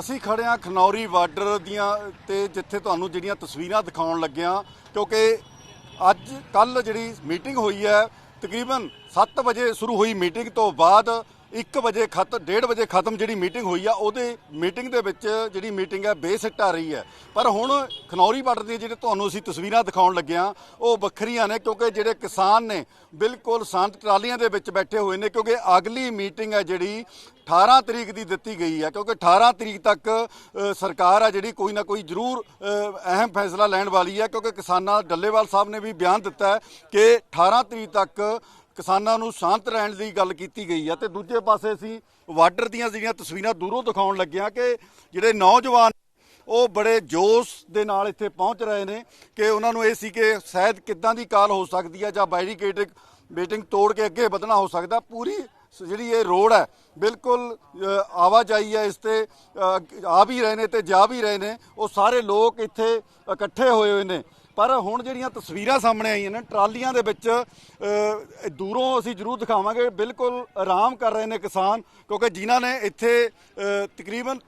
ਅਸੀਂ ਖੜੇ ਹਾਂ ਖਨੌਰੀ ਬਾਰਡਰ ਦੀਆਂ ਤੇ ਜਿੱਥੇ ਤੁਹਾਨੂੰ ਜਿਹੜੀਆਂ ਤਸਵੀਰਾਂ ਦਿਖਾਉਣ ਲੱਗਿਆ ਕਿਉਂਕਿ ਅੱਜ ਕੱਲ ਜਿਹੜੀ ਮੀਟਿੰਗ ਹੋਈ ਹੈ, ਤਕਰੀਬਨ 7 ਵਜੇ ਸ਼ੁਰੂ ਹੋਈ ਮੀਟਿੰਗ ਤੋਂ ਬਾਅਦ 1 ਵਜੇ ਖਤ 1:30 ਵਜੇ ਖਤਮ ਜਿਹੜੀ ਮੀਟਿੰਗ ਹੋਈ ਆ, ਉਹਦੇ ਮੀਟਿੰਗ ਦੇ ਵਿੱਚ ਜਿਹੜੀ ਮੀਟਿੰਗ ਹੈ, ਬੇਸਿੱਟ ਆ ਰਹੀ ਹੈ। ਪਰ ਹੁਣ ਖਨੌਰੀ ਬਾਰਡਰ ਦੀ ਜਿਹੜੇ ਤੁਹਾਨੂੰ ਅਸੀਂ ਤਸਵੀਰਾਂ ਦਿਖਾਉਣ ਲੱਗਿਆ, ਉਹ ਵੱਖਰੀਆਂ ਨੇ ਕਿਉਂਕਿ ਜਿਹੜੇ ਕਿਸਾਨ ਨੇ ਬਿਲਕੁਲ ਸ਼ਾਂਤ ਟਰਾਲੀਆਂ ਦੇ ਵਿੱਚ ਬੈਠੇ ਹੋਏ ਨੇ, ਕਿਉਂਕਿ ਅਗਲੀ ਮੀਟਿੰਗ ਹੈ ਜਿਹੜੀ 18 ਤਰੀਕ ਦੀ ਦਿੱਤੀ ਗਈ ਹੈ, ਕਿਉਂਕਿ 18 ਤਰੀਕ ਤੱਕ ਸਰਕਾਰ ਆ ਜਿਹੜੀ ਕੋਈ ਨਾ ਕੋਈ ਜ਼ਰੂਰ ਅਹਿਮ ਫੈਸਲਾ ਲੈਣ ਵਾਲੀ ਹੈ, ਕਿਉਂਕਿ ਕਿਸਾਨਾਂ ਡੱਲੇਵਾਲ ਸਾਹਿਬ ਨੇ ਵੀ ਬਿਆਨ ਦਿੱਤਾ ਹੈ ਕਿ 18 ਤਰੀਕ ਤੱਕ ਕਿਸਾਨਾਂ ਨੂੰ ਸ਼ਾਂਤ ਰਹਿਣ ਦੀ ਗੱਲ ਕੀਤੀ ਗਈ ਹੈ ਤੇ ਦੂਜੇ ਪਾਸੇ ਅਸੀਂ ਬਾਰਡਰ ਦੀਆਂ ਜਿਹੜੀਆਂ ਤਸਵੀਰਾਂ ਦੂਰੋਂ ਦਿਖਾਉਣ ਲੱਗਿਆ ਕਿ ਜਿਹੜੇ ਨੌਜਵਾਨ ਉਹ ਬੜੇ ਜੋਸ਼ ਦੇ ਨਾਲ ਇੱਥੇ ਪਹੁੰਚ ਰਹੇ ਨੇ ਕਿ ਉਹਨਾਂ ਨੂੰ ਇਹ ਸੀ ਕਿ ਸ਼ਾਇਦ ਕਿੱਦਾਂ ਦੀ ਕਾਲ ਹੋ ਸਕਦੀ ਹੈ ਜਾਂ ਬੈਰੀਕੇਡਿੰਗ ਬੇਟਿੰਗ ਤੋੜ ਕੇ ਅੱਗੇ ਵਧਣਾ ਹੋ ਸਕਦਾ। ਪੂਰੀ ਸ- ਜਿਹੜੀ ਇਹ ਰੋਡ ਹੈ, ਬਿਲਕੁਲ ਆਵਾਜਾਈ ਹੈ ਇਸ ਤੇ ਆ ਵੀ ਰਹੇ ਨੇ ਤੇ ਜਾ ਵੀ ਰਹੇ ਨੇ। ਉਹ ਸਾਰੇ ਲੋਕ ਇੱਥੇ ਇਕੱਠੇ ਹੋਏ ਹੋਏ ਨੇ। ਪਰ ਹੁਣ ਜਿਹੜੀਆਂ ਤਸਵੀਰਾਂ ਸਾਹਮਣੇ ਆਈਆਂ ਨੇ, ਟਰਾਲੀਆਂ ਦੇ ਵਿੱਚ ਦੂਰੋਂ ਅਸੀਂ ਜ਼ਰੂਰ ਦਿਖਾਵਾਂਗੇ। ਬਿਲਕੁਲ ਆਰਾਮ ਕਰ ਰਹੇ ਨੇ ਕਿਸਾਨ, ਕਿਉਂਕਿ ਜਿਨ੍ਹਾਂ ਨੇ ਇੱਥੇ ਤਕਰੀਬਨ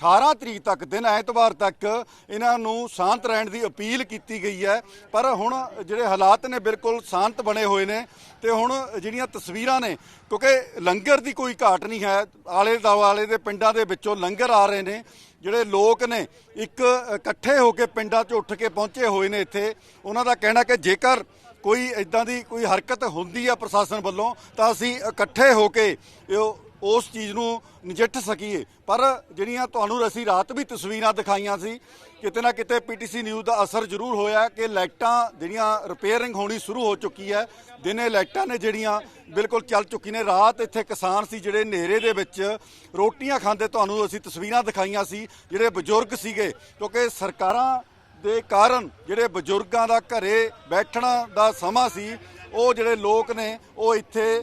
18 ਤਰੀਕ ਤੱਕ, ਦਿਨ ਐਤਵਾਰ ਤੱਕ ਇਹਨਾਂ ਨੂੰ ਸ਼ਾਂਤ ਰਹਿਣ ਦੀ ਅਪੀਲ ਕੀਤੀ ਗਈ ਹੈ। ਪਰ ਹੁਣ ਜਿਹੜੇ ਹਾਲਾਤ ਨੇ ਬਿਲਕੁਲ ਸ਼ਾਂਤ ਬਣੇ ਹੋਏ ਨੇ ਤੇ ਹੁਣ ਜਿਹੜੀਆਂ ਤਸਵੀਰਾਂ ਨੇ, ਕਿਉਂਕਿ ਲੰਗਰ ਦੀ ਕੋਈ ਘਾਟ ਨਹੀਂ ਹੈ। ਆਲੇ ਦੁਆਲੇ ਦੇ ਪਿੰਡਾਂ ਦੇ ਵਿੱਚੋਂ ਲੰਗਰ ਆ ਰਹੇ ਨੇ। ਜਿਹੜੇ ਲੋਕ ਨੇ, ਇੱਕ ਇਕੱਠੇ ਹੋ ਕੇ ਪਿੰਡਾਂ 'ਚ ਉੱਠ ਕੇ ਪਹੁੰਚੇ ਹੋਏ ਨੇ ਇੱਥੇ, ਉਹਨਾਂ ਦਾ ਕਹਿਣਾ ਕਿ ਜੇਕਰ ਕੋਈ ਇਦਾਂ ਦੀ ਕੋਈ ਹਰਕਤ ਹੁੰਦੀ ਆ ਪ੍ਰਸ਼ਾਸਨ ਵੱਲੋਂ, ਤਾਂ ਅਸੀਂ ਇਕੱਠੇ ਹੋ ਕੇ ਇਹ ਉਸ ਚੀਜ਼ ਨੂੰ ਨਜਿੱਠ ਸਕੀਏ। ਪਰ ਜਿਹੜੀਆਂ ਤੁਹਾਨੂੰ ਅਸੀਂ ਰਾਤ ਵੀ ਤਸਵੀਰਾਂ ਦਿਖਾਈਆਂ ਸੀ, ਕਿਤੇ ਨਾ ਕਿਤੇ ਪੀਟੀਸੀ ਨਿਊਜ਼ ਦਾ ਅਸਰ ਜ਼ਰੂਰ ਹੋਇਆ ਕਿ ਲਾਈਟਾਂ ਜਿਹੜੀਆਂ ਰਿਪੇਅਰਿੰਗ ਹੋਣੀ ਸ਼ੁਰੂ ਹੋ ਚੁੱਕੀ ਹੈ। ਦਿਨੇ ਲਾਈਟਾਂ ਨੇ ਜਿਹੜੀਆਂ ਬਿਲਕੁਲ ਚੱਲ ਚੁੱਕੀ ਨੇ। ਰਾਤ ਇੱਥੇ ਕਿਸਾਨ ਸੀ ਜਿਹੜੇ ਹਨੇਰੇ ਦੇ ਵਿੱਚ ਰੋਟੀਆਂ ਖਾਂਦੇ ਤੁਹਾਨੂੰ ਅਸੀਂ ਤਸਵੀਰਾਂ ਦਿਖਾਈਆਂ ਸੀ, ਜਿਹੜੇ ਬਜ਼ੁਰਗ ਸੀਗੇ। ਕਿਉਂਕਿ ਸਰਕਾਰਾਂ ਦੇ ਕਾਰਨ ਜਿਹੜੇ ਬਜ਼ੁਰਗਾਂ ਦਾ ਘਰੇ ਬੈਠਣਾ ਦਾ ਸਮਾਂ ਸੀ, ਉਹ ਜਿਹੜੇ ਲੋਕ ਨੇ, ਉਹ ਇੱਥੇ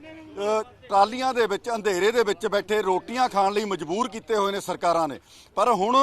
ਟਰਾਲੀਆਂ ਦੇ ਵਿੱਚ, ਅੰਧੇਰੇ ਦੇ ਵਿੱਚ ਬੈਠੇ ਰੋਟੀਆਂ ਖਾਣ ਲਈ ਮਜਬੂਰ ਕੀਤੇ ਹੋਏ ਨੇ ਸਰਕਾਰਾਂ ਨੇ। ਪਰ ਹੁਣ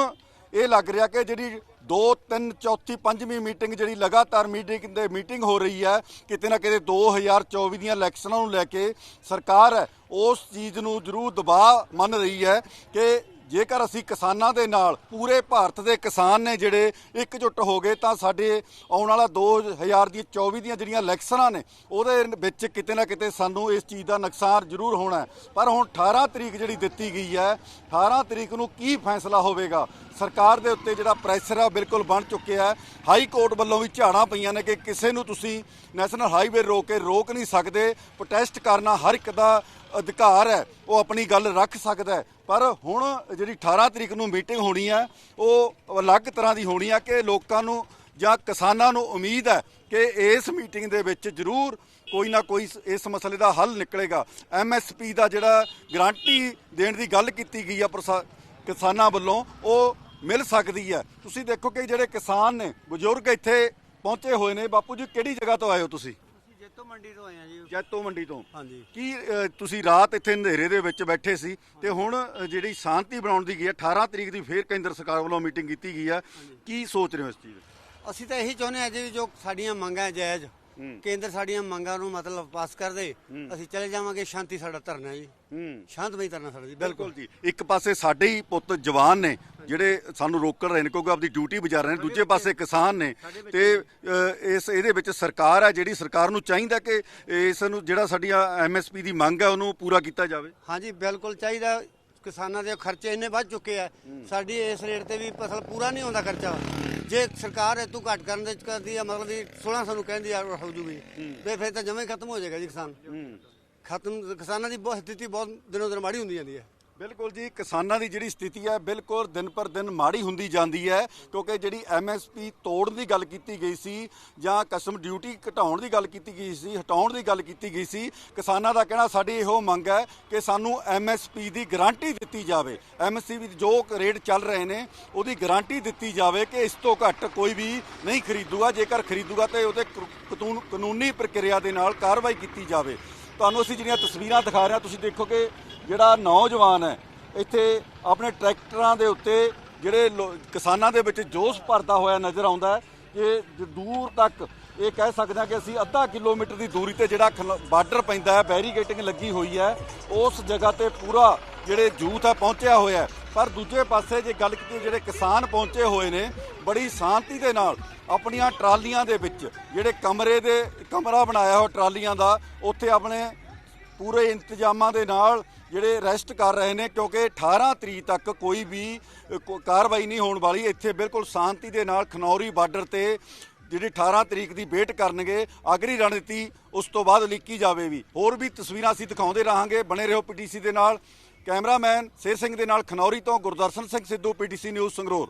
ਇਹ ਲੱਗ ਰਿਹਾ ਕਿ ਜਿਹੜੀ 2 3 ਚੌਥੀ, ਪੰਜਵੀਂ ਮੀਟਿੰਗ ਜਿਹੜੀ ਲਗਾਤਾਰ ਮੀਟਿੰਗ ਦੇ ਮੀਟਿੰਗ ਹੋ ਰਹੀ ਹੈ, ਕਿਤੇ ਨਾ ਕਿਤੇ 2024 ਦੀਆਂ ਇਲੈਕਸ਼ਨਾਂ ਨੂੰ ਲੈ ਕੇ ਸਰਕਾਰ ਉਸ ਚੀਜ਼ ਨੂੰ ਜ਼ਰੂਰ ਦਬਾਅ ਮੰਨ ਰਹੀ ਹੈ ਕਿ ਜੇਕਰ ਅਸੀਂ ਕਿਸਾਨਾਂ ਦੇ ਨਾਲ, ਪੂਰੇ ਭਾਰਤ ਦੇ ਕਿਸਾਨ ਨੇ ਜਿਹੜੇ ਇਕਜੁੱਟ ਹੋ ਗਏ, ਤਾਂ ਸਾਡੇ ਆਉਣ ਵਾਲਾ 2024 ਦੀਆਂ ਜਿਹੜੀਆਂ ਇਲੈਕਸ਼ਨਾਂ ਨੇ, ਉਹਦੇ ਵਿੱਚ ਕਿਤੇ ਨਾ ਕਿਤੇ ਸਾਨੂੰ ਇਸ ਚੀਜ਼ ਦਾ ਨੁਕਸਾਨ ਜ਼ਰੂਰ ਹੋਣਾ ਪਰ ਹੁਣ 18 ਤਰੀਕ ਜਿਹੜੀ ਦਿੱਤੀ ਗਈ ਹੈ 18 ਤਰੀਕ ਨੂੰ ਕੀ ਫੈਸਲਾ ਹੋਵੇਗਾ? ਸਰਕਾਰ ਦੇ ਉੱਤੇ ਜਿਹੜਾ ਪ੍ਰੈਸ਼ਰ ਆ, ਬਿਲਕੁਲ ਬਣ ਚੁੱਕਿਆ ਹੈ। ਹਾਈ ਕੋਰਟ ਵੱਲੋਂ ਵੀ ਝਾੜਾਂ ਪਈਆਂ ਨੇ ਕਿ ਕਿਸੇ ਨੂੰ ਤੁਸੀਂ ਨੈਸ਼ਨਲ ਹਾਈਵੇ ਰੋਕ ਕੇ ਰੋਕ ਨਹੀਂ ਸਕਦੇ। ਪ੍ਰੋਟੈਸਟ ਕਰਨਾ ਹਰ ਇੱਕ ਦਾ ਅਧਿਕਾਰ ਹੈ, ਉਹ ਆਪਣੀ ਗੱਲ ਰੱਖ ਸਕਦਾ ਹੈ। ਪਰ ਹੁਣ ਜਿਹੜੀ 18 ਤਰੀਕ ਨੂੰ ਮੀਟਿੰਗ ਹੋਣੀ ਹੈ, ਉਹ ਅਲੱਗ ਤਰ੍ਹਾਂ ਦੀ ਹੋਣੀ ਹੈ ਕਿ ਲੋਕਾਂ ਨੂੰ ਜਾਂ ਕਿਸਾਨਾਂ ਨੂੰ ਉਮੀਦ ਹੈ ਕਿ ਇਸ ਮੀਟਿੰਗ ਦੇ ਵਿੱਚ ਜ਼ਰੂਰ ਕੋਈ ਨਾ ਕੋਈ ਇਸ- ਮਸਲੇ ਦਾ ਹੱਲ ਨਿਕਲੇਗਾ। ਐਮਐਸਪੀ ਦਾ ਜਿਹੜਾ ਗਾਰੰਟੀ ਦੇਣ ਦੀ ਗੱਲ ਕੀਤੀ ਗਈ ਆ ਪ੍ਰਸਾ- ਕਿਸਾਨਾਂ ਵੱਲੋਂ, ਉਹ ਮਿਲ ਸਕਦੀ ਹੈ। ਤੁਸੀਂ ਦੇਖੋ ਕਿ ਜਿਹੜੇ ਕਿਸਾਨ ਨੇ, ਬਜ਼ੁਰਗ ਇੱਥੇ ਪਹੁੰਚੇ ਹੋਏ ਨੇ, ਬਾਪੂ ਜੀ ਕਿਹੜੀ ਜਗ੍ਹਾ ਤੋਂ ਆਏ ਹੋ ਤੁਸੀਂ? ਜੇਤੋ ਮੰਡੀ ਤੋਂ ਆਏ ਆ ਜੀ। ਜੈਤੋ ਮੰਡੀ ਤੋਂ? ਹਾਂਜੀ। ਕੀ ਅ, ਤੁਸੀਂ ਰਾਤ ਇੱਥੇ ਹਨੇਰੇ ਦੇ ਵਿੱਚ ਬੈਠੇ ਸੀ ਤੇ ਹੁਣ ਅ, ਜਿਹੜੀ ਸ਼ਾਂਤੀ ਬਣਾਉਣ ਦੀ ਗਈ ਹੈ 18 ਤਰੀਕ ਦੀ ਫੇਰ ਕੇਂਦਰ ਸਰਕਾਰ ਵੱਲੋਂ ਮੀਟਿੰਗ ਕੀਤੀ ਗਈ ਹੈ। ਕੀ ਸੋਚ ਰਹੇ ਹੋ ਇਸ ਚੀਜ਼? ਅਸੀਂ ਤਾਂ ਇਹੀ ਚਾਹੁੰਦੇ ਹਾਂ ਜੀ ਵੀ ਜੋ ਸਾਡੀਆਂ ਮੰਗਾਂ ਜਾਇਜ਼। ਕੇਂਦਰ ਸਾਡੀਆਂ ਮੰਗਾਂ ਨੂੰ ਮਤਲਬ ਪਾਸ ਕਰ ਦੇ ਅਸੀਂ ਚਲੇ ਜਾਵਾਂਗੇ ਸ਼ਾਂਤੀ ਸਾਡਾ ਧਰਨਾ ਜੀ। ਸ਼ਾਂਤਮਈ ਧਰਨਾ ਸਾਡਾ ਜੀ ਬਿਲਕੁਲ ਜੀ। ਇੱਕ ਪਾਸੇ ਸਾਡੇ ਹੀ ਪੁੱਤ ਜਵਾਨ ਨੇ ਜਿਹੜੇ ਸਾਨੂੰ ਰੋਕ ਰਹੇ ਨੇ ਕਿਉਂਕਿ ਆਪਦੀ ਡਿਊਟੀ ਬਜਾ ਰਹੇ ਨੇ ਦੂਜੇ ਪਾਸੇ ਕਿਸਾਨ ਨੇ ਤੇ ਇਸ ਇਹਦੇ ਵਿੱਚ ਸਰਕਾਰ ਹੈ ਜਿਹੜੀ ਸਰਕਾਰ ਨੂੰ ਚਾਹੀਦਾ ਕਿ ਇਸ ਨੂੰ ਜਿਹੜਾ ਸਾਡੀਆਂ ਐਮਐਸਪੀ ਦੀ ਮੰਗ ਹੈ ਉਹਨੂੰ ਪੂਰਾ ਕੀਤਾ ਜਾਵੇ। ਹਾਂਜੀ ਬਿਲਕੁਲ ਚਾਹੀਦਾ। ਕਿਸਾਨਾਂ ਦੇ ਖਰਚੇ ਇੰਨੇ ਵੱਧ ਚੁੱਕੇ ਆ। ਸਾਡੀ ਇਸ ਰੇਟ ਤੇ ਵੀ ਫਸਲ ਪੂਰਾ ਨਹੀਂ ਹੁੰਦਾ ਖਰਚਾ। ਜੇ ਸਰਕਾਰ ਇਹ ਤੋਂ ਘੱਟ ਕਰਨ ਦੇ ਕਰਦੀ ਆ ਮਤਲਬ ਵੀ 1600 ਨੂੰ ਕਹਿੰਦੀ ਆ ਹੋ ਜੂਗੀ। ਤੇ ਫਿਰ ਤਾਂ ਜਮੇ ਖਤਮ ਹੋ ਜਾਏਗਾ ਜੀ ਕਿਸਾਨ। ਖਤਮ ਕਿਸਾਨਾਂ ਦੀ ਬਹੁਤ ਸਥਿਤੀ ਬਹੁਤ ਦਿਨੋਂ ਦਿਨ ਮਾੜੀ ਹੁੰਦੀ ਜਾਂਦੀ ਹੈ ਬਿਲਕੁਲ ਜੀ, ਕਿਸਾਨਾਂ ਦੀ ਜਿਹੜੀ ਸਥਿਤੀ ਹੈ, ਬਿਲਕੁਲ ਦਿਨ ਪਰ ਦਿਨ ਮਾੜੀ ਹੁੰਦੀ ਜਾਂਦੀ ਹੈ, ਕਿਉਂਕਿ ਜਿਹੜੀ ਐਮਐਸਪੀ ਤੋੜਨ ਦੀ ਗੱਲ ਕੀਤੀ ਗਈ ਸੀ ਜਾਂ ਕਸਮ ਡਿਊਟੀ ਘਟਾਉਣ ਦੀ ਗੱਲ ਕੀਤੀ ਗਈ ਸੀ, ਹਟਾਉਣ ਦੀ ਗੱਲ ਕੀਤੀ ਗਈ ਸੀ, ਕਿਸਾਨਾਂ ਦਾ ਕਹਿਣਾ ਸਾਡੀ ਇਹੋ ਮੰਗ ਹੈ ਕਿ ਸਾਨੂੰ ਐਮਐਸਪੀ ਦੀ ਗਾਰੰਟੀ ਦਿੱਤੀ ਜਾਵੇ। ਐਮਐਸਪੀ ਜੋ ਰੇਟ ਚੱਲ ਰਹੇ ਨੇ, ਉਹਦੀ ਗਾਰੰਟੀ ਦਿੱਤੀ ਜਾਵੇ ਕਿ ਇਸ ਤੋਂ ਘੱਟ ਕੋਈ ਵੀ ਨਹੀਂ ਖਰੀਦੂਗਾ, ਜੇਕਰ ਖਰੀਦੂਗਾ ਤੇ ਉਹਤੇ ਕਾਨੂੰਨ, ਕਾਨੂੰਨੀ ਪ੍ਰਕਿਰਿਆ ਦੇ ਨਾਲ ਕਾਰਵਾਈ ਕੀਤੀ ਜਾਵੇ। ਤੁਹਾਨੂੰ ਅਸੀਂ ਜਿਹੜੀਆਂ ਤਸਵੀਰਾਂ ਦਿਖਾ ਰਹੇ ਹਾਂ, ਤੁਸੀਂ ਦੇਖੋ ਕਿ ਜਿਹੜਾ ਨੌਜਵਾਨ ਹੈ, ਇੱਥੇ ਆਪਣੇ ਟਰੈਕਟਰਾਂ ਦੇ ਉੱਤੇ ਜਿਹੜੇ ਲੋ- ਕਿਸਾਨਾਂ ਦੇ ਵਿੱਚ ਜੋਸ਼ ਭਰਦਾ ਹੋਇਆ ਨਜ਼ਰ ਆਉਂਦਾ ਹੈ। ਕਿ ਦੂਰ ਤੱਕ ਇਹ ਕਹਿ ਸਕਦੇ ਹਾਂ ਕਿ ਅਸੀਂ ਅੱਧਾ ਕਿਲੋਮੀਟਰ ਦੀ ਦੂਰੀ ਤੇ ਜਿਹੜਾ ਖਲ- ਬਾਰਡਰ ਪੈਂਦਾ ਹੈ ਬੈਰੀਕੇਟਿੰਗ ਲੱਗੀ ਹੋਈ ਹੈ। ਉਸ ਜਗ੍ਹਾ ਤੇ ਪੂਰਾ ਜਿਹੜੇ ਜੂਥ ਹੈ, ਪਹੁੰਚਿਆ ਹੋਇਆ ਪਰ ਦੂਜੇ ਪਾਸੇ ਜੇ ਗੱਲ ਕੀਤੀ ਜਿਹੜੇ ਕਿਸਾਨ ਪਹੁੰਚੇ ਹੋਏ ਨੇ, ਬੜੀ ਸ਼ਾਂਤੀ ਦੇ ਨਾਲ ਆਪਣੀਆਂ ਟਰਾਲੀਆਂ ਦੇ ਵਿੱਚ ਜਿਹੜੇ ਕਮਰੇ ਦੇ, ਕਮਰਾ ਬਣਾਇਆ ਹੋਇਆ ਟਰਾਲੀਆਂ ਦਾ, ਉੱਥੇ ਆਪਣੇ ਪੂਰੇ ਇੰਤਜ਼ਾਮਾਂ ਦੇ ਨਾਲ ਜਿਹੜੇ ਰੈਸਟ ਕਰ ਰਹੇ ਨੇ, ਕਿਉਂਕਿ 18 ਤਰੀਕ ਤੱਕ ਕੋਈ ਵੀ ਕਾਰਵਾਈ ਨਹੀਂ ਹੋਣ ਵਾਲੀ। ਇੱਥੇ ਬਿਲਕੁਲ ਸ਼ਾਂਤੀ ਦੇ ਨਾਲ ਖਨੌਰੀ ਬਾਰਡਰ ਤੇ ਜਿਹੜੀ 18 ਤਰੀਕ ਦੀ ਵੇਟ ਕਰਨਗੇ ਅਗਰੀ ਰਣਨੀਤੀ ਉਸ ਤੋਂ ਬਾਅਦ ਲਿਖੀ ਜਾਵੇ ਵੀ ਹੋਰ ਵੀ ਤਸਵੀਰਾਂ ਅਸੀਂ ਦਿਖਾਉਂਦੇ ਰਹਾਂਗੇ। ਬਣੇ ਰਹੋ ਪੀਟੀਸੀ ਦੇ ਨਾਲ। ਕੈਮਰਾਮੈਨ ਸ਼ੇਰ ਸਿੰਘ ਦੇ ਨਾਲ ਖਨੌਰੀ ਤੋਂ ਗੁਰਦਰਸ਼ਨ ਸਿੰਘ ਸਿੱਧੂ, ਪੀਟੀਸੀ ਨਿਊਜ਼ ਸੰਗਰੂਰ।